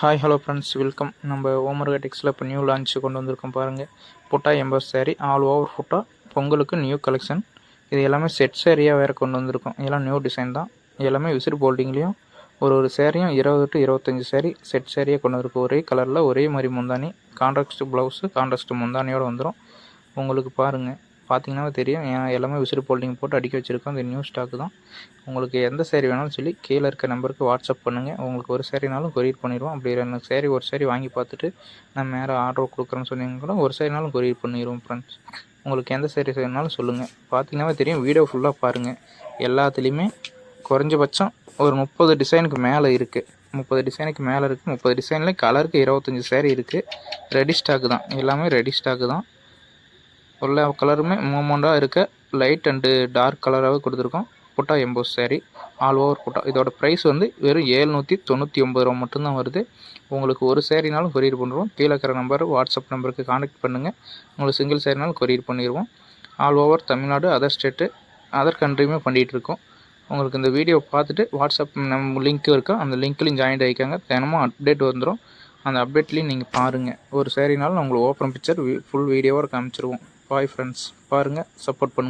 Hi hello friends welcome நம்ம ஓமர்கேட்டிக்ஸில் இப்போ new launch கொண்டு வந்திருக்கோம் பாருங்கள் புட்டா எம்பர் saree ஆல் ஓவர் புட்டா பொங்கலுக்கு நியூ கலெக்ஷன் இது எல்லாமே செட் சேரீயாக வேறு கொண்டு வந்திருக்கோம். இதெல்லாம் நியூ டிசைன் தான். எல்லாமே விசிறு போல்டிங்லேயும் ஒரு ஒரு சேரீயும் இருபது டு இருபத்தஞ்சி சேரீ செட் சேரீயாக கொண்டு வந்திருக்கு ஒரே கலரில் ஒரே மாதிரி முந்தானி கான்ட்ராக்ட் ப்ளவுஸு கான்ட்ராக்ட் முந்தானியோடு வந்துடும் உங்களுக்கு பாருங்கள் பார்த்தீங்கன்னா தெரியும். ஏன் எல்லாமே விசிறு போல்டிங் போட்டு அடிக்க வச்சுருக்கோம். இந்த நியூ ஸ்டாக்கு தான். உங்களுக்கு எந்த சேரீ வேணாலும் சொல்லி கீழே இருக்க நம்பருக்கு வாட்ஸ்அப் பண்ணுங்கள் உங்களுக்கு ஒரு சேரீனாலும் கொரியர் பண்ணிடுவோம். அப்படி ரெண்டு சேரீ ஒரு சேரீ வாங்கி பார்த்துட்டு நான் மேலே ஆர்டர் கொடுக்குறேன்னு சொன்னீங்க கூட ஒரு சேரீனாலும் கொரியர் பண்ணிடுவோம் ஃப்ரெண்ட்ஸ் உங்களுக்கு எந்த சேரீ வேணாலும் சொல்லுங்கள் பார்த்தீங்கன்னா தெரியும். வீடியோ ஃபுல்லாக பாருங்கள் எல்லாத்துலேயுமே குறைஞ்சபட்சம் ஒரு முப்பது டிசைனுக்கு மேலே இருக்குது முப்பது டிசைனுக்கு மேலே இருக்குது முப்பது டிசைனில் கலருக்கு இருபத்தஞ்சி சேரீ இருக்குது ரெடி ஸ்டாக்கு தான். எல்லாமே ரெடி ஸ்டாக்கு தான். எல்லா கலருமே மூமெண்ட்டாக இருக்க. லைட் அண்டு டார்க் கலராகவே கொடுத்துருக்கோம். புட்டா எம்போஸ் saree ஆல் ஓவர் புட்டா இதோட ப்ரைஸ் வந்து வெறும் ஏழ்நூற்றி தொண்ணூற்றி ஒம்பது ரூபா மட்டும்தான் வருது. உங்களுக்கு ஒரு சேரீனாலும் கொரியர் பண்ணுறோம் கீழே இருக்கிற நம்பர் வாட்ஸ்அப் நம்பருக்கு காண்டக்ட் பண்ணுங்கள் உங்களுக்கு சிங்கிள் சேரீனாலும் கொரியர் பண்ணிடுவோம். All over Tamil Nadu other state other கண்ட்ரியுமே பண்ணிகிட்ருக்கோம் உங்களுக்கு இந்த வீடியோ பார்த்துட்டு வாட்ஸ்அப் நம்ம லிங்க் இருக்கா? அந்த லிங்க்லையும் ஜாயின் ஆகிக்காங்க தினமும் அப்டேட் வந்துடும் அந்த அப்டேட்லேயும் நீங்கள் பாருங்கள் ஒரு சேரீனாலும் உங்களுக்கு ஓப்பன் பிக்சர் ஃபுல் வீடியோவாக காமிச்சிருவோம். பாய் ஃப்ரெண்ட்ஸ் பாருங்கள் சப்போர்ட் பண்ணுங்கள்